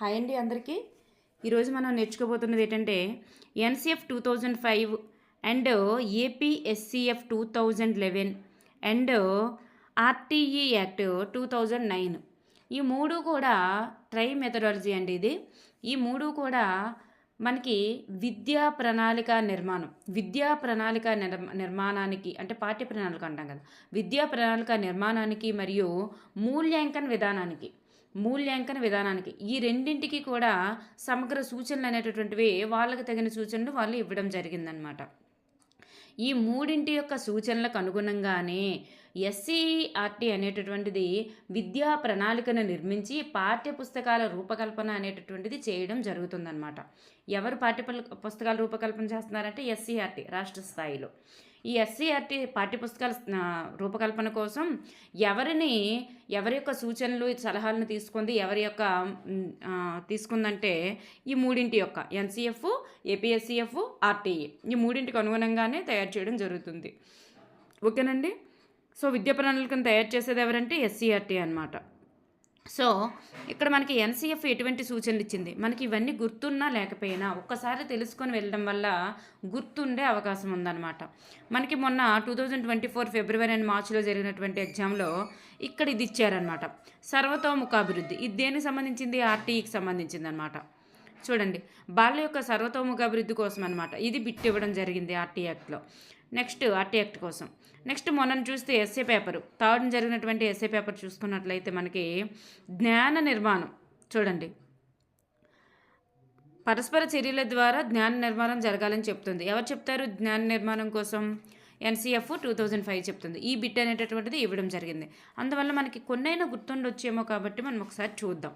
Hi అండి అందరికీ. ఈరోజు మనం నేర్చుకోబోతున్నది ఏంటంటే NCF two thousand five and APSCF two thousand eleven and RTE act two thousand nine. ఈ మూడు కూడా ట్రై మెథడాలజీ అండి ఇది. ఈ మూడు కూడా మనకి విద్యా ప్రణాళిక నిర్మాణం విద్యా ప్రణాళిక నిర్ నిర్మాణానికి అంటే పాఠ్య ప్రణాళిక అంటాం కదా. విద్యా ప్రణాళిక నిర్మాణానికి మరియు మూల్యాంకన విధానానికి మూల్యాంకన విధానానికి. ఈ రెండింటికి కూడా సమగ్ర సూచనలు అనేటటువంటివి వాళ్ళకి తగిన సూచనలు వాళ్ళు ఇవ్వడం జరిగిందనమాట ఈ మూడింటి యొక్క సూచనలకు అనుగుణంగానే ఎస్సీఆర్టీ అనేటటువంటిది విద్యా ప్రణాళికను నిర్మించి పాఠ్య పుస్తకాల రూపకల్పన అనేటటువంటిది చేయడం జరుగుతుందన్నమాట. ఎవరు పాఠ్య పుస్తకాల రూపకల్పన చేస్తున్నారంటే ఎస్సీఆర్టీ రాష్ట్ర స్థాయిలో. ఈ ఎస్సీఆర్టీ పాఠ్యపుస్తకాల రూపకల్పన కోసం ఎవరిని ఎవరి యొక్క సూచనలు సలహాలను తీసుకుంది ఎవరి యొక్క తీసుకుందంటే ఈ మూడింటి యొక్క ఎన్సీఎఫ్ ఏపీఎస్సీఎఫ్ ఆర్టీఈ. ఈ మూడింటికి అనుగుణంగానే తయారు చేయడం జరుగుతుంది. ఓకేనండి? సో విద్యా ప్రణాళికను తయారు చేసేది ఎవరంటే ఎస్సీఆర్టీ అనమాట సో ఇక్కడ మనకి ఎన్సీఎఫ్ ఎటువంటి సూచనలు ఇచ్చింది? మనకి ఇవన్నీ గుర్తున్నా లేకపోయినా ఒక్కసారి తెలుసుకొని వెళ్ళడం వల్ల గుర్తుండే అవకాశం ఉందన్నమాట. మనకి మొన్న two thousand twenty four February and మార్చిలో జరిగినటువంటి ఎగ్జామ్లో ఇక్కడ ఇది ఇచ్చారనమాట సర్వతోముఖాభివృద్ధి. ఇది దేనికి సంబంధించింది? ఆర్టీఈకి సంబంధించింది అనమాట చూడండి. బాల యొక్క సర్వతోముఖ అభివృద్ధి కోసం అనమాట ఇది బిట్ ఇవ్వడం జరిగింది ఆర్టీ యాక్ట్లో. నెక్స్ట్ ఆర్టీ యాక్ట్ కోసం. నెక్స్ట్ మొన్న చూస్తే ఎస్ఏ పేపర్. థర్డ్ జరిగినటువంటి ఎస్ఏ పేపర్ చూసుకున్నట్లయితే మనకి జ్ఞాన నిర్మాణం చూడండి. పరస్పర చర్యల ద్వారా జ్ఞాన నిర్మాణం జరగాలని చెప్తుంది. ఎవరు చెప్తారు? జ్ఞాన నిర్మాణం కోసం ఎన్సీఎఫ్ టూ థౌజండ్ ఫైవ్ చెప్తుంది. ఈ బిట్ అనేటటువంటిది ఇవ్వడం జరిగింది. అందువల్ల మనకి కొన్నైనా గుర్తుండొచ్చేమో కాబట్టి మనం ఒకసారి చూద్దాం.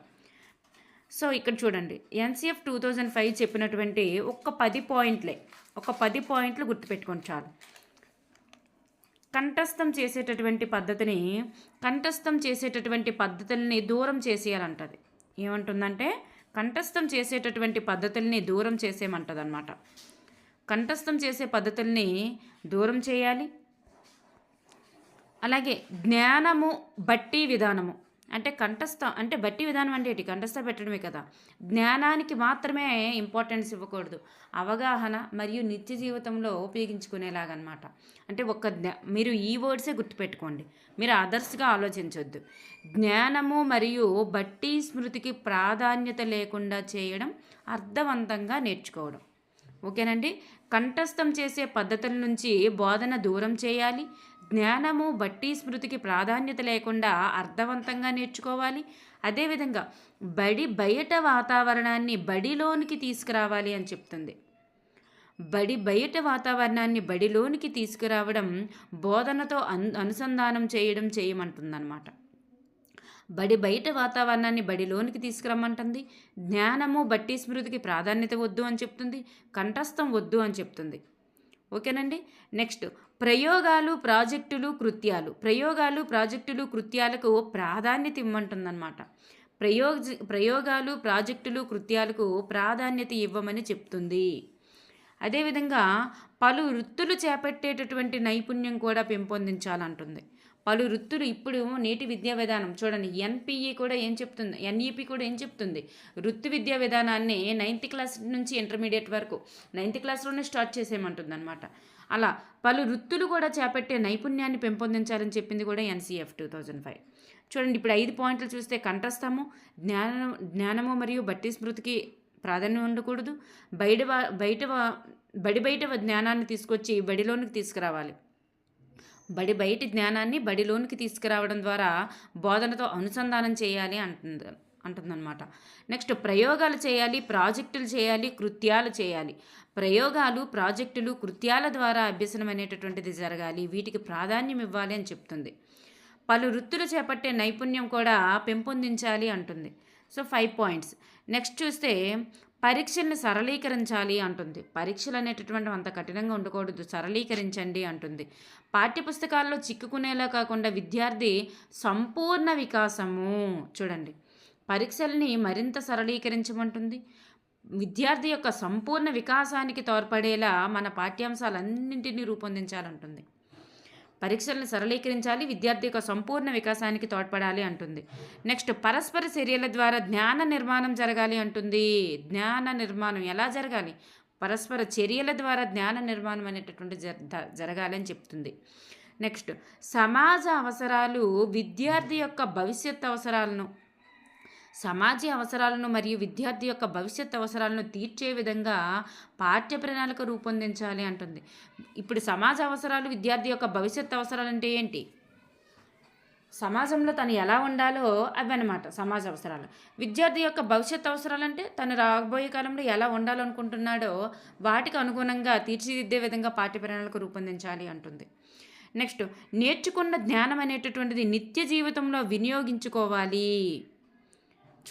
సో ఇక్కడ చూడండి ఎన్సీఎఫ్ టూ థౌజండ్ ఫైవ్ చెప్పినటువంటి ఒక్క పది పాయింట్లే ఒక పది పాయింట్లు గుర్తుపెట్టుకోండి చాలు. కంఠస్థం చేసేటటువంటి పద్ధతిని కంఠస్థం చేసేటటువంటి పద్ధతుల్ని దూరం చేసేయాలంటది. ఏమంటుందంటే కంఠస్థం చేసేటటువంటి పద్ధతుల్ని దూరం చేసేయమంటది అనమాట కంఠస్థం చేసే పద్ధతుల్ని దూరం చేయాలి. అలాగే జ్ఞానము బట్టి విధానము అంటే కంఠస్థ అంటే బట్టి విధానం అంటే ఏంటి? కంఠస్థ పెట్టడమే కదా. జ్ఞానానికి మాత్రమే ఇంపార్టెన్స్ ఇవ్వకూడదు. అవగాహన మరియు నిత్య జీవితంలో ఉపయోగించుకునేలాగనమాట. అంటే ఒక జ్ఞా మీరు ఈ వర్డ్సే గుర్తుపెట్టుకోండి. మీరు అదర్స్గా ఆలోచించవద్దు జ్ఞానము మరియు బట్టి స్మృతికి ప్రాధాన్యత లేకుండా చేయడం అర్థవంతంగా నేర్చుకోవడం. ఓకేనండి? కంఠస్థం చేసే పద్ధతుల నుంచి బోధన దూరం చేయాలి. జ్ఞానము బట్టి స్మృతికి ప్రాధాన్యత లేకుండా అర్థవంతంగా నేర్చుకోవాలి. అదేవిధంగా బడి బయట వాతావరణాన్ని బడిలోనికి తీసుకురావాలి అని చెప్తుంది. బడి బయట వాతావరణాన్ని బడిలోనికి తీసుకురావడం బోధనతో అను అనుసంధానం చేయడం చేయమంటుందన్నమాట. బడి బయట వాతావరణాన్ని బడిలోనికి తీసుకురమ్మంటుంది. జ్ఞానము బట్టి స్మృతికి ప్రాధాన్యత వద్దు అని చెప్తుంది. కంఠస్థం వద్దు అని చెప్తుంది. ఓకేనండి? నెక్స్ట్ ప్రయోగాలు ప్రాజెక్టులు కృత్యాలు. ప్రయోగాలు ప్రాజెక్టులు కృత్యాలకు ప్రాధాన్యత ఇవ్వమంటుందన్నమాట. ప్రయోగ ప్రయోగాలు ప్రాజెక్టులు కృత్యాలకు ప్రాధాన్యత ఇవ్వమని చెప్తుంది. అదేవిధంగా పలు వృత్తులు చేపట్టేటటువంటి నైపుణ్యం కూడా పెంపొందించాలంటుంది. పలు వృత్తులు ఇప్పుడు నేటి విద్యా విధానం. చూడండి ఎన్పిఈ కూడా ఏం చెప్తుంది? ఎన్ఈపి కూడా ఏం చెప్తుంది? వృత్తి విద్యా విధానాన్ని నైన్త్ క్లాస్ నుంచి ఇంటర్మీడియట్ వరకు నైన్త్ క్లాస్లోనే స్టార్ట్ చేసేయమంటుంది అనమాట అలా పలు వృత్తులు కూడా చేపట్టే నైపుణ్యాన్ని పెంపొందించాలని చెప్పింది కూడా ఎన్సీఎఫ్ టూ థౌజండ్ ఫైవ్. చూడండి ఇప్పుడు ఐదు పాయింట్లు చూస్తే కంఠస్థము జ్ఞానం జ్ఞానము మరియు బట్టి స్మృతికి ప్రాధాన్యం ఉండకూడదు. బయట బయట బడి బయట జ్ఞానాన్ని తీసుకొచ్చి బడిలోనికి తీసుకురావాలి. బడి బయటి జ్ఞానాన్ని బడిలోనికి తీసుకురావడం ద్వారా బోధనతో అనుసంధానం చేయాలి అంటుంది అంటుందన్నమాట. నెక్స్ట్ ప్రయోగాలు చేయాలి ప్రాజెక్టులు చేయాలి కృత్యాలు చేయాలి. ప్రయోగాలు ప్రాజెక్టులు కృత్యాల ద్వారా అభ్యసనం అనేటటువంటిది జరగాలి వీటికి ప్రాధాన్యం ఇవ్వాలి అని చెప్తుంది. పలు వృత్తులు చేపట్టే నైపుణ్యం కూడా పెంపొందించాలి అంటుంది. So five points. నెక్స్ట్ చూస్తే పరీక్షల్ని సరళీకరించాలి అంటుంది. పరీక్షలు అనేటటువంటి అంత కఠినంగా ఉండకూడదు సరళీకరించండి అంటుంది. పాఠ్యపుస్తకాల్లో చిక్కుకునేలా కాకుండా విద్యార్థి సంపూర్ణ వికాసము చూడండి. పరీక్షల్ని మరింత సరళీకరించమంటుంది. విద్యార్థి యొక్క సంపూర్ణ వికాసానికి తోడ్పడేలా మన పాఠ్యాంశాలన్నింటినీ రూపొందించాలంటుంది. పరీక్షలను సరళీకరించాలి విద్యార్థి యొక్క సంపూర్ణ వికాసానికి తోడ్పడాలి అంటుంది. నెక్స్ట్ పరస్పర చర్యల ద్వారా జ్ఞాన నిర్మాణం జరగాలి అంటుంది. జ్ఞాన నిర్మాణం ఎలా జరగాలి? పరస్పర చర్యల ద్వారా జ్ఞాన నిర్మాణం అనేటటువంటి జరగాలి జరగాలని చెప్తుంది. నెక్స్ట్ సమాజ అవసరాలు విద్యార్థి యొక్క భవిష్యత్ అవసరాలను సమాజ అవసరాలను మరియు విద్యార్థి యొక్క భవిష్యత్ అవసరాలను తీర్చే విధంగా పాఠ్య ప్రణాళిక రూపొందించాలి అంటుంది. ఇప్పుడు సమాజ అవసరాలు విద్యార్థి యొక్క భవిష్యత్ అవసరాలు అంటే ఏంటి? సమాజంలో తను ఎలా ఉండాలో అవి అనమాట సమాజ అవసరాలు. విద్యార్థి యొక్క భవిష్యత్ అవసరాలంటే తను రాబోయే కాలంలో ఎలా ఉండాలనుకుంటున్నాడో వాటికి అనుగుణంగా తీర్చిదిద్దే విధంగా పాఠ్య ప్రణాళిక రూపొందించాలి అంటుంది. నెక్స్ట్ నేర్చుకున్న జ్ఞానం అనేటటువంటిది నిత్య జీవితంలో వినియోగించుకోవాలి.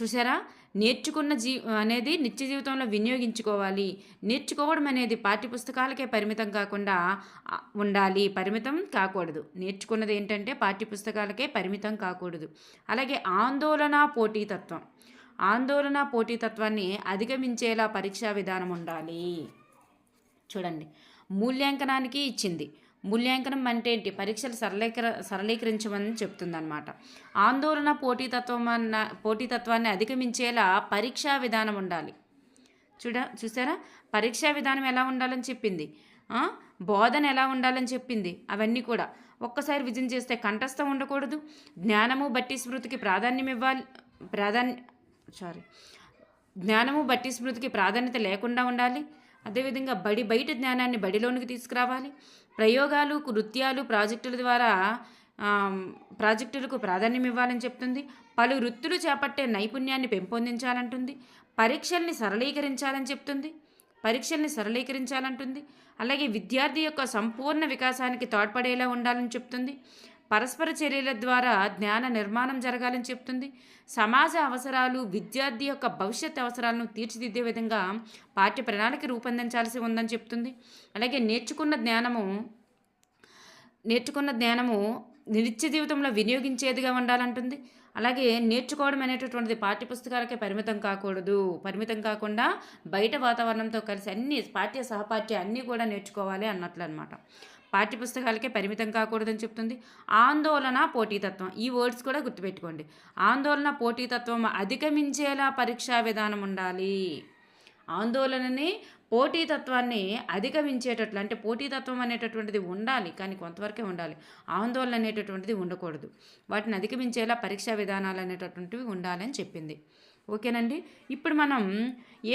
చూసారా నేర్చుకున్న జీ అనేది నిత్య జీవితంలో వినియోగించుకోవాలి. నేర్చుకోవడం అనేది పాఠ్యపుస్తకాలకే పరిమితం కాకుండా ఉండాలి. పరిమితం కాకూడదు. నేర్చుకున్నది ఏంటంటే పాఠ్యపుస్తకాలకే పరిమితం కాకూడదు. అలాగే ఆందోళన పోటీతత్వం. ఆందోళన పోటీతత్వాన్ని అధిగమించేలా పరీక్షా విధానం ఉండాలి. చూడండి. మూల్యాంకనానికి ఇచ్చింది. మూల్యాంకనం అంటే ఏంటి? పరీక్షలు సరళీకర సరళీకరించమని చెప్తుందన్నమాట. ఆందోళన పోటీతత్వం అన్న పోటీతత్వాన్ని అధిగమించేలా పరీక్షా విధానం ఉండాలి. చూడ చూసారా? పరీక్షా విధానం ఎలా ఉండాలని చెప్పింది? బోధన ఎలా ఉండాలని చెప్పింది? అవన్నీ కూడా. ఒక్కసారి విజయం చేస్తే కంఠస్థం ఉండకూడదు. జ్ఞానము బట్టి స్మృతికి ప్రాధాన్యం ఇవ్వాలి ప్రాధాన్య సారీ జ్ఞానము బట్టి స్మృతికి ప్రాధాన్యత లేకుండా ఉండాలి. అదేవిధంగా బడి బయట జ్ఞానాన్ని బడిలోనికి తీసుకురావాలి. ప్రయోగాలు నృత్యాలు ప్రాజెక్టుల ద్వారా ప్రాజెక్టులకు ప్రాధాన్యం ఇవ్వాలని చెప్తుంది. పలు వృత్తులు చేపట్టే నైపుణ్యాన్ని పెంపొందించాలంటుంది. పరీక్షల్ని సరళీకరించాలని చెప్తుంది. పరీక్షల్ని సరళీకరించాలంటుంది. అలాగే విద్యార్థి యొక్క సంపూర్ణ వికాసానికి తోడ్పడేలా ఉండాలని చెప్తుంది. పరస్పర చర్యల ద్వారా జ్ఞాన నిర్మాణం జరగాలని చెప్తుంది. సమాజ అవసరాలు విద్యార్థి యొక్క భవిష్యత్ అవసరాలను తీర్చిదిద్దే విధంగా పాఠ్య ప్రణాళిక రూపొందించాల్సి ఉందని చెప్తుంది. అలాగే నేర్చుకున్న జ్ఞానము నేర్చుకున్న జ్ఞానము నిత్య జీవితంలో వినియోగించేదిగా ఉండాలంటుంది. అలాగే నేర్చుకోవడం అనేటటువంటిది పాఠ్యపుస్తకాలకే పరిమితం కాకూడదు. పరిమితం కాకుండా బయట వాతావరణంతో కలిసి అన్ని పాఠ్య సహపాఠ్య అన్నీ కూడా నేర్చుకోవాలి అన్నట్లు అనమాట పాఠ్యపుస్తకాలకే పరిమితం కాకూడదని చెప్తుంది. ఆందోళన పోటీతత్వం. ఈ వర్డ్స్ కూడా గుర్తుపెట్టుకోండి. ఆందోళన పోటీతత్వం అధిగమించేలా పరీక్షా విధానం ఉండాలి. ఆందోళనని పోటీతత్వాన్ని అధిగమించేటట్లు అంటే పోటీతత్వం అనేటటువంటిది ఉండాలి కానీ కొంతవరకే ఉండాలి. ఆందోళన అనేటటువంటిది ఉండకూడదు. వాటిని అధిగమించేలా పరీక్షా విధానాలు అనేటటువంటివి ఉండాలని చెప్పింది. ఓకేనండి? ఇప్పుడు మనం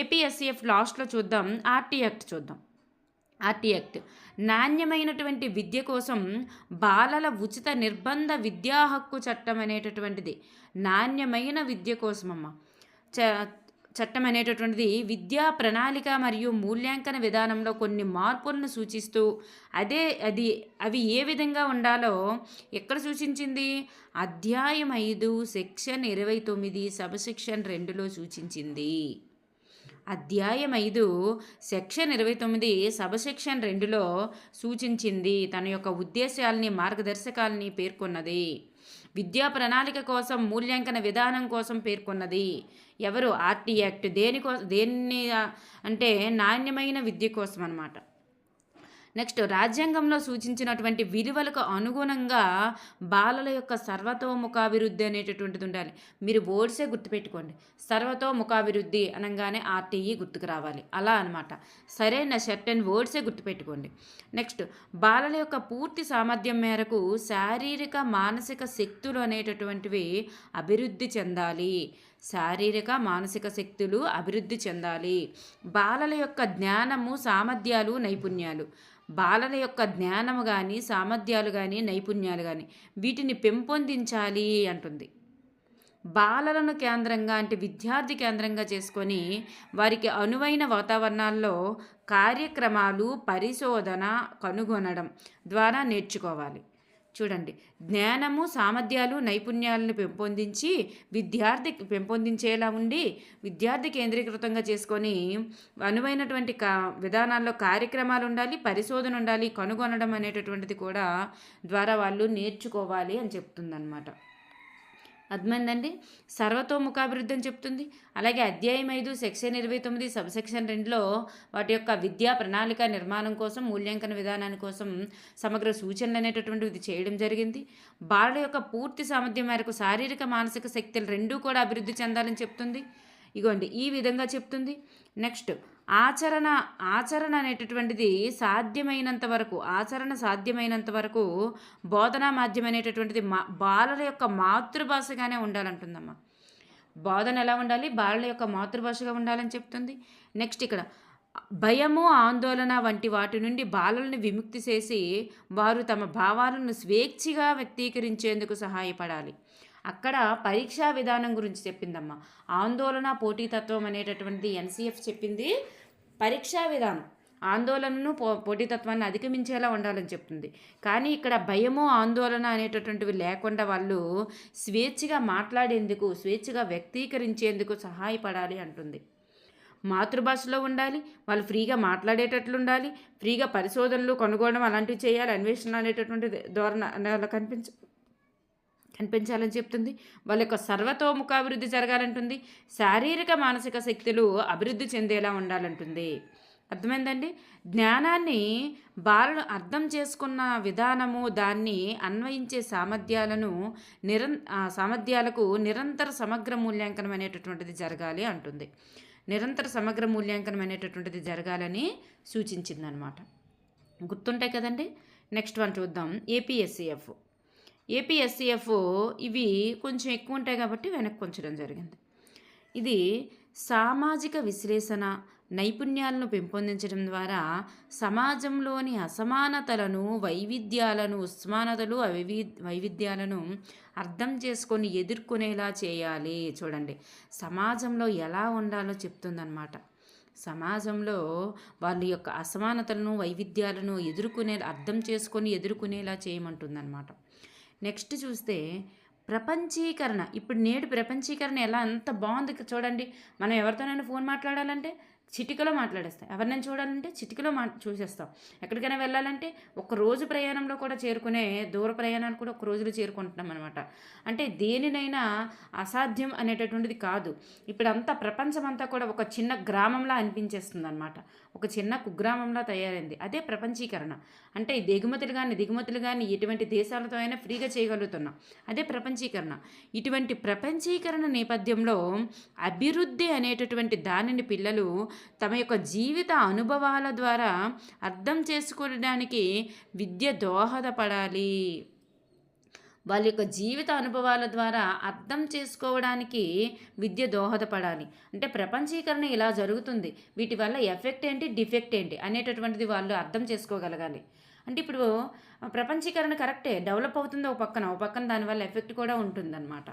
ఏపీఎస్సిఎఫ్ లాస్ట్లో చూద్దాం. ఆర్టీ యాక్ట్ చూద్దాం. RT act. నాణ్యమైనటువంటి విద్య కోసం బాలల ఉచిత నిర్బంధ విద్యా హక్కు చట్టం అనేటటువంటిది. నాణ్యమైన విద్య కోసమమ్మ. చ చట్టం అనేటటువంటిది విద్యా ప్రణాళిక మరియు మూల్యాంకన విధానంలో కొన్ని మార్పులను సూచిస్తూ అదే అది అవి ఏ విధంగా ఉండాలో ఎక్కడ సూచించింది? అధ్యాయం ఐదు సెక్షన్ ఇరవై తొమ్మిది సబ్ రెండులో సూచించింది. అధ్యాయం ఐదు సెక్షన్ ఇరవై తొమ్మిది సబసెక్షన్ రెండులో సూచించింది తన యొక్క ఉద్దేశాలని మార్గదర్శకాలని పేర్కొన్నది. విద్యా ప్రణాళిక కోసం మూల్యాంకన విధానం కోసం పేర్కొన్నది. ఎవరు? ఆర్టీ యాక్ట్ దేనికోసం దేన్ని అంటే నాణ్యమైన విద్య కోసం అనమాట నెక్స్ట్ రాజ్యాంగంలో సూచించినటువంటి విలువలకు అనుగుణంగా బాలల యొక్క సర్వతోముఖాభివృద్ధి అనేటటువంటిది ఉండాలి. మీరు బోర్డ్సే గుర్తుపెట్టుకోండి. సర్వతోముఖాభివృద్ధి అనగానే ఆర్టీఈ గుర్తుకు రావాలి. అలా అనమాట సరైన అండ్ వర్డ్సే గుర్తుపెట్టుకోండి. నెక్స్ట్ బాలల యొక్క పూర్తి సామర్థ్యం మేరకు శారీరక మానసిక శక్తులు అనేటటువంటివి అభివృద్ధి చెందాలి. శారీరక మానసిక శక్తులు అభివృద్ధి చెందాలి. బాలల యొక్క జ్ఞానము సామర్థ్యాలు నైపుణ్యాలు. బాలల యొక్క జ్ఞానము కానీ సామర్థ్యాలు కానీ నైపుణ్యాలు కానీ వీటిని పెంపొందించాలి అంటుంది. బాలలను కేంద్రంగా అంటే విద్యార్థి కేంద్రంగా చేసుకొని వారికి అనువైన వాతావరణాల్లో కార్యక్రమాలు పరిశోధన కనుగొనడం ద్వారా నేర్చుకోవాలి. చూడండి. జ్ఞానము సామర్థ్యాలు నైపుణ్యాలను పెంపొందించి విద్యార్థి పెంపొందించేలా ఉండి విద్యార్థి కేంద్రీకృతంగా చేసుకొని అనువైనటువంటి కా విధానాల్లో కార్యక్రమాలు ఉండాలి పరిశోధన ఉండాలి కనుగొనడం అనేటటువంటిది కూడా ద్వారా వాళ్ళు నేర్చుకోవాలి అని చెప్తుందన్నమాట. అర్థమైందండి? సర్వతోముఖాభివృద్ధి అని చెప్తుంది. అలాగే అధ్యాయం ఐదు సెక్షన్ ఇరవై తొమ్మిది సబ్ సెక్షన్ రెండులో వాటి యొక్క విద్యా ప్రణాళిక నిర్మాణం కోసం మూల్యాంకన విధానాన్ని కోసం సమగ్ర సూచనలు అనేటటువంటిది చేయడం జరిగింది. బాలల యొక్క పూర్తి సామర్థ్యం మేరకు శారీరక మానసిక శక్తులు రెండూ కూడా అభివృద్ధి చెందాలని చెప్తుంది. ఇగోండి ఈ విధంగా చెప్తుంది. నెక్స్ట్ ఆచరణ ఆచరణ అనేటటువంటిది సాధ్యమైనంత వరకు ఆచరణ సాధ్యమైనంత వరకు బోధనా మాధ్యమం అనేటటువంటిది మా బాలల యొక్క మాతృభాషగానే ఉండాలంటుందమ్మా. బోధన ఎలా ఉండాలి? బాలల యొక్క మాతృభాషగా ఉండాలని చెప్తుంది. నెక్స్ట్ ఇక్కడ భయము ఆందోళన వంటి వాటి నుండి బాలలను విముక్తి చేసి వారు తమ భావాలను స్వేచ్ఛగా వ్యక్తీకరించేందుకు సహాయపడాలి. అక్కడ పరీక్షా విధానం గురించి చెప్పిందమ్మా. ఆందోళన పోటీతత్వం అనేటటువంటిది ఎన్సీఎఫ్ చెప్పింది. పరీక్షా విధానం. ఆందోళనను పో పోటీతత్వాన్ని అధిగమించేలా ఉండాలని చెప్తుంది. కానీ ఇక్కడ భయము ఆందోళన అనేటటువంటివి లేకుండా వాళ్ళు స్వేచ్ఛగా మాట్లాడేందుకు స్వేచ్ఛగా వ్యక్తీకరించేందుకు సహాయపడాలి అంటుంది. మాతృభాషలో ఉండాలి వాళ్ళు ఫ్రీగా మాట్లాడేటట్లు ఉండాలి ఫ్రీగా పరిశోధనలు కొనుగోవడం అలాంటివి చేయాలి అన్వేషణ అనేటటువంటి ధోరణ కనిపించ కనిపించాలని చెప్తుంది. వాళ్ళ యొక్క సర్వతోముఖాభివృద్ధి జరగాలంటుంది. శారీరక మానసిక శక్తులు అభివృద్ధి చెందేలా ఉండాలంటుంది. అర్థమైందండి? జ్ఞానాన్ని బాలలు అర్థం చేసుకున్న విధానము దాన్ని అన్వయించే సామర్థ్యాలను నిరం సామర్థ్యాలకు నిరంతర సమగ్ర మూల్యాంకనం అనేటటువంటిది జరగాలి అంటుంది. నిరంతర సమగ్ర మూల్యాంకనం అనేటటువంటిది జరగాలని సూచించిందనమాట. గుర్తుంటాయి కదండి? నెక్స్ట్ వన్ చూద్దాం. A P S C F. A P S C F ఇవి కొంచెం ఎక్కువ ఉంటాయి కాబట్టి వెనక్కి ఉంచడం జరిగింది. ఇది సామాజిక విశ్లేషణ నైపుణ్యాలను పెంపొందించడం ద్వారా సమాజంలోని అసమానతలను వైవిధ్యాలను ఉస్మానతలు అవి వైవిధ్యాలను అర్థం చేసుకొని ఎదుర్కొనేలా చేయాలి చూడండి. సమాజంలో ఎలా ఉండాలో చెప్తుందన్నమాట. సమాజంలో వాళ్ళ యొక్క అసమానతలను వైవిధ్యాలను ఎదుర్కొనే అర్థం చేసుకొని ఎదుర్కొనేలా చేయమంటుందన్నమాట. నెక్స్ట్ చూస్తే ప్రపంచీకరణ. ఇప్పుడు నేడు ప్రపంచీకరణ ఎలా? అంత బాగుంది చూడండి. మనం ఎవరితోనైనా ఫోన్ మాట్లాడాలంటే చిటికలో మాట్లాడేస్తాం ఎవరినైనా చూడాలంటే చిటికలో మా చూసేస్తాం. ఎక్కడికైనా వెళ్ళాలంటే ఒక రోజు ప్రయాణంలో కూడా చేరుకునే దూర ప్రయాణాలు కూడా ఒక రోజులో చేరుకుంటున్నాం అనమాట అంటే దేనినైనా అసాధ్యం అనేటటువంటిది కాదు. ఇప్పుడు అంతా ప్రపంచం అంతా కూడా ఒక చిన్న గ్రామంలా అనిపించేస్తుంది అనమాట ఒక చిన్న కుగ్రామంలా తయారైంది. అదే ప్రపంచీకరణ. అంటే దిగుమతులు కానీ దిగుమతులు కానీ ఎటువంటి దేశాలతో అయినా ఫ్రీగా చేయగలుగుతున్నాం. అదే ప్రపంచీకరణ. ఇటువంటి ప్రపంచీకరణ నేపథ్యంలో అభివృద్ధి అనేటటువంటి దానిని పిల్లలు తమ యొక్క జీవిత అనుభవాల ద్వారా అర్థం చేసుకోవడానికి విద్య దోహదపడాలి. వాళ్ళ యొక్క జీవిత అనుభవాల ద్వారా అర్థం చేసుకోవడానికి విద్య దోహదపడాలి. అంటే ప్రపంచీకరణ ఇలా జరుగుతుంది. వీటి వల్ల ఎఫెక్ట్ ఏంటి? డిఫెక్ట్ ఏంటి? అనేటటువంటిది వాళ్ళు అర్థం చేసుకోగలగాలి. అంటే ఇప్పుడు ప్రపంచీకరణ కరెక్టే. డెవలప్ అవుతుంది ఒక పక్కన. ఒక పక్కన దానివల్ల ఎఫెక్ట్ కూడా ఉంటుందన్నమాట.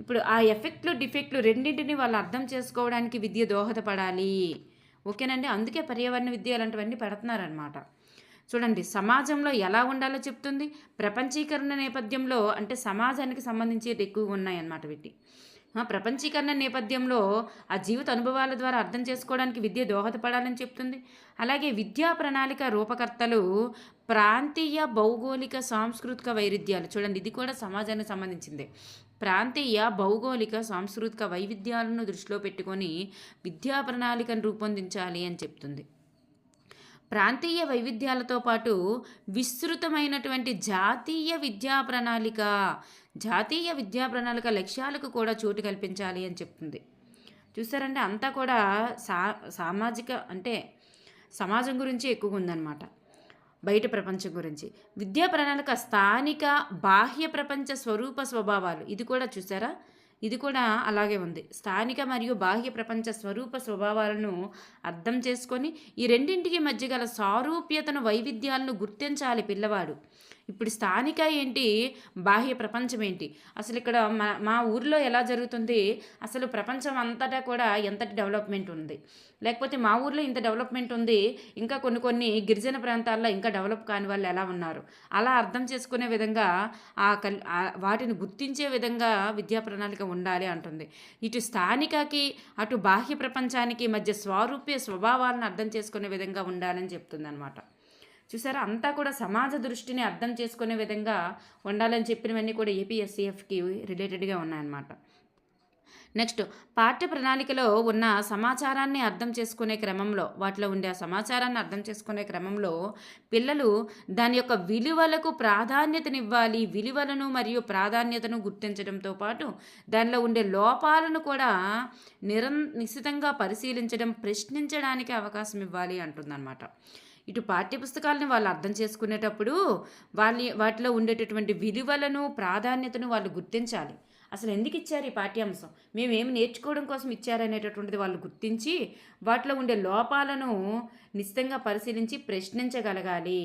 ఇప్పుడు ఆ ఎఫెక్ట్లు డిఫెక్ట్లు రెండింటిని వాళ్ళు అర్థం చేసుకోవడానికి విద్య దోహదపడాలి. ఓకేనండి? అందుకే పర్యావరణ విద్య అలాంటివన్నీ పెడుతున్నారనమాట చూడండి సమాజంలో ఎలా ఉండాలో చెప్తుంది. ప్రపంచీకరణ నేపథ్యంలో అంటే సమాజానికి సంబంధించి ఎక్కువగా ఉన్నాయన్నమాట వీటి. ప్రపంచీకరణ నేపథ్యంలో ఆ జీవిత అనుభవాల ద్వారా అర్థం చేసుకోవడానికి విద్య దోహదపడాలని చెప్తుంది. అలాగే విద్యా ప్రణాళిక రూపకర్తలు ప్రాంతీయ భౌగోళిక సాంస్కృతిక వైరుధ్యాలు చూడండి ఇది కూడా సమాజానికి సంబంధించింది. ప్రాంతీయ భౌగోళిక సాంస్కృతిక వైవిధ్యాలను దృష్టిలో పెట్టుకొని విద్యా ప్రణాళికను రూపొందించాలి అని చెప్తుంది. ప్రాంతీయ వైవిధ్యాలతో పాటు విస్తృతమైనటువంటి జాతీయ విద్యా ప్రణాళిక జాతీయ విద్యా ప్రణాళిక లక్ష్యాలకు కూడా చోటు కల్పించాలి అని చెప్తుంది. చూసారంటే అంతా కూడా సా సామాజిక అంటే సమాజం గురించి ఎక్కువగా ఉందన్నమాట. బయట ప్రపంచం గురించి. విద్యా ప్రణాళిక స్థానిక బాహ్య ప్రపంచ స్వరూప స్వభావాలు. ఇది కూడా చూసారా? ఇది కూడా అలాగే ఉంది. స్థానిక మరియు బాహ్య ప్రపంచ స్వరూప స్వభావాలను అర్థం చేసుకొని ఈ రెండింటికి మధ్య గల సారూప్యతను వైవిధ్యాలను గుర్తించాలి పిల్లవాడు. ఇప్పుడు స్థానిక ఏంటి? బాహ్య ప్రపంచం ఏంటి? అసలు ఇక్కడ మా మా ఊర్లో ఎలా జరుగుతుంది? అసలు ప్రపంచం అంతటా కూడా ఎంతటి డెవలప్మెంట్ ఉంది? లేకపోతే మా ఊర్లో ఇంత డెవలప్మెంట్ ఉంది ఇంకా కొన్ని కొన్ని గిరిజన ప్రాంతాల్లో ఇంకా డెవలప్ కాని వాళ్ళు ఎలా ఉన్నారు? అలా అర్థం చేసుకునే విధంగా ఆ కల్ వాటిని గుర్తించే విధంగా విద్యా ప్రణాళిక ఉండాలి అంటుంది. ఇటు స్థానికకి అటు బాహ్య ప్రపంచానికి మధ్య స్వారూప్య స్వభావాలను అర్థం చేసుకునే విధంగా ఉండాలని చెప్తుంది అనమాట చూసారా? అంతా కూడా సమాజ దృష్టిని అర్థం చేసుకునే విధంగా ఉండాలని చెప్పినవన్నీ కూడా ఏపీఎస్సీఎఫ్కి రిలేటెడ్గా ఉన్నాయన్నమాట. నెక్స్ట్ పాఠ్య ప్రణాళికలో ఉన్న సమాచారాన్ని అర్థం చేసుకునే క్రమంలో వాటిలో ఉండే ఆ సమాచారాన్ని అర్థం చేసుకునే క్రమంలో పిల్లలు దాని యొక్క విలువలకు ప్రాధాన్యతనివ్వాలి. విలువలను మరియు ప్రాధాన్యతను గుర్తించడంతో పాటు దానిలో ఉండే లోపాలను కూడా నిరం నిశ్చితంగా పరిశీలించడం ప్రశ్నించడానికి అవకాశం ఇవ్వాలి అంటుందన్నమాట. ఇటు పాఠ్యపుస్తకాలను వాళ్ళు అర్థం చేసుకునేటప్పుడు వాళ్ళని వాటిలో ఉండేటటువంటి విలువలను ప్రాధాన్యతను వాళ్ళు గుర్తించాలి. అసలు ఎందుకు ఇచ్చారు ఈ పాఠ్యాంశం? మేము ఏమి నేర్చుకోవడం కోసం ఇచ్చారనేటటువంటిది వాళ్ళు గుర్తించి వాటిలో ఉండే లోపాలను నిశ్చితంగా పరిశీలించి ప్రశ్నించగలగాలి.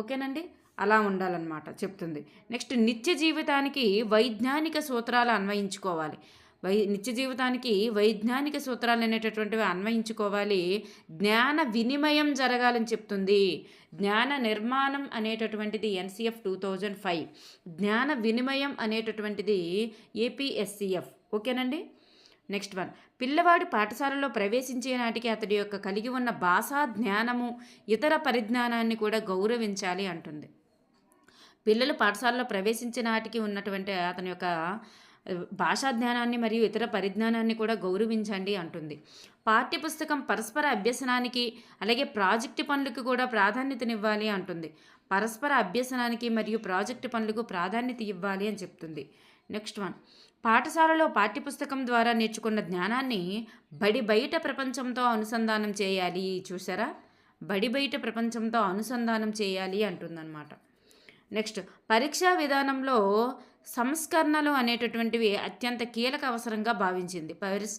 ఓకేనండి? అలా ఉండాలన్నమాట చెప్తుంది. నెక్స్ట్ నిత్య జీవితానికి వైజ్ఞానిక సూత్రాలు అన్వయించుకోవాలి. వై నిత్య జీవితానికి వైజ్ఞానిక సూత్రాలు అనేటటువంటివి అన్వయించుకోవాలి. జ్ఞాన వినిమయం జరగాలని చెప్తుంది. జ్ఞాన నిర్మాణం అనేటటువంటిది ఎన్సిఎఫ్ టూ థౌజండ్ ఫైవ్. జ్ఞాన వినిమయం అనేటటువంటిది ఏపీఎస్సిఎఫ్ ఓకేనండి? Next one. పిల్లవాడు పాఠశాలలో ప్రవేశించే నాటికి అతడి యొక్క కలిగి ఉన్న భాషా జ్ఞానము ఇతర పరిజ్ఞానాన్ని కూడా గౌరవించాలి అంటుంది. పిల్లలు పాఠశాలలో ప్రవేశించే నాటికి ఉన్నటువంటి అతని యొక్క భాషా జ్ఞానాన్ని మరియు ఇతర పరిజ్ఞానాన్ని కూడా గౌరవించండి అంటుంది. పాఠ్యపుస్తకం పరస్పర అభ్యసనానికి అలాగే ప్రాజెక్టు పనులకు కూడా ప్రాధాన్యతనివ్వాలి అంటుంది. పరస్పర అభ్యసనానికి మరియు ప్రాజెక్టు పనులకు ప్రాధాన్యత ఇవ్వాలి అని చెప్తుంది. Next one. పాఠశాలలో పాఠ్యపుస్తకం ద్వారా నేర్చుకున్న జ్ఞానాన్ని బడి బయట ప్రపంచంతో అనుసంధానం చేయాలి. చూసారా బడి బయట ప్రపంచంతో అనుసంధానం చేయాలి అంటుందన్నమాట. నెక్స్ట్. పరీక్షా విధానంలో సంస్కరణలు అనేటటువంటివి అత్యంత కీలక అవసరంగా భావించింది. పరిస్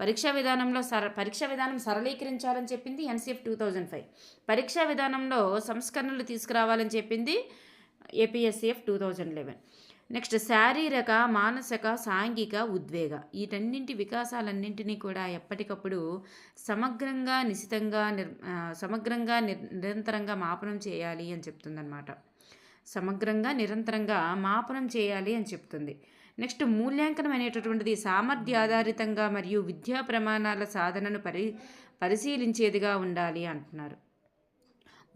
పరీక్షా విధానంలో సర పరీక్షా విధానం సరళీకరించాలని చెప్పింది ఎన్సిఎఫ్ టూ థౌజండ్ ఫైవ్. పరీక్షా విధానంలో సంస్కరణలు తీసుకురావాలని చెప్పింది APSCF two thousand eleven. Next శారీరక మానసిక సాంఘిక ఉద్వేగ వీటన్నింటి వికాసాలన్నింటినీ కూడా ఎప్పటికప్పుడు సమగ్రంగా నిశితంగా నిర్ సమగ్రంగా నిర్ నిరంతరంగా మాపనం చేయాలి అని చెప్తుందన్నమాట. సమగ్రంగా నిరంతరంగా మాపనం చేయాలి అని చెప్తుంది. నెక్స్ట్ మూల్యాంకనం అనేటటువంటిది సామర్థ్య ఆధారితంగా మరియు విద్యా ప్రమాణాల సాధనను పరి పరిశీలించేదిగా ఉండాలి అంటున్నారు.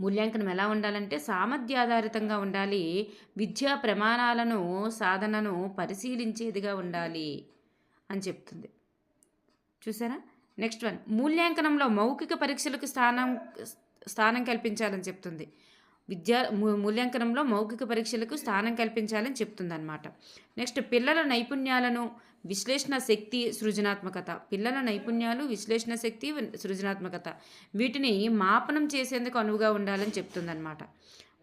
మూల్యాంకనం ఎలా ఉండాలంటే సామర్థ్య ఆధారితంగా ఉండాలి విద్యా ప్రమాణాలను సాధనను పరిశీలించేదిగా ఉండాలి అని చెప్తుంది. చూసారా? నెక్స్ట్ వన్ మూల్యాంకనంలో మౌఖిక పరీక్షలకు స్థానం స్థానం కల్పించాలని చెప్తుంది. విద్యా మూల్యాంకనంలో మౌఖిక పరీక్షలకు స్థానం కల్పించాలని చెప్తుందన్నమాట. నెక్స్ట్ పిల్లల నైపుణ్యాలను విశ్లేషణ శక్తి సృజనాత్మకత. పిల్లల నైపుణ్యాలు విశ్లేషణ శక్తి సృజనాత్మకత. వీటిని మాపనం చేసేందుకు అనువుగా ఉండాలని చెప్తుందన్నమాట.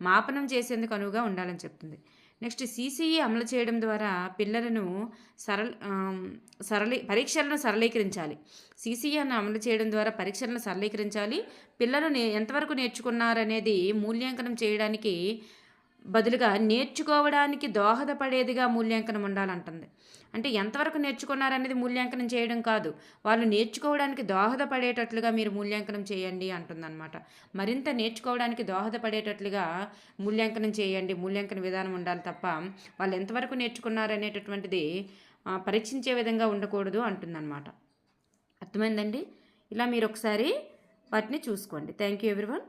మాపనం చేసేందుకు అనువుగా ఉండాలని చెప్తుంది. నెక్స్ట్ సీసీఈ అమలు చేయడం ద్వారా పిల్లలను సరళ సరళీ పరీక్షలను సరళీకరించాలి. సీసీఈని అమలు చేయడం ద్వారా పరీక్షలను సరళీకరించాలి. పిల్లలు ఎంతవరకు నేర్చుకున్నారనేది మూల్యాంకనం చేయడానికి బదులుగా నేర్చుకోవడానికి దోహదపడేదిగా మూల్యాంకనం ఉండాలంటుంది. అంటే ఎంతవరకు నేర్చుకున్నారనేది మూల్యాంకనం చేయడం కాదు. వాళ్ళు నేర్చుకోవడానికి దోహదపడేటట్లుగా మీరు మూల్యాంకనం చేయండి అంటుందన్నమాట. మరింత నేర్చుకోవడానికి దోహదపడేటట్లుగా మూల్యాంకనం చేయండి మూల్యాంకన విధానం ఉండాలి తప్ప వాళ్ళు ఎంతవరకు నేర్చుకున్నారనేటటువంటిది పరీక్షించే విధంగా ఉండకూడదు అంటుందన్నమాట. అర్థమైందండి? ఇలా మీరు ఒకసారి వాటిని చూసుకోండి. Thank you everyone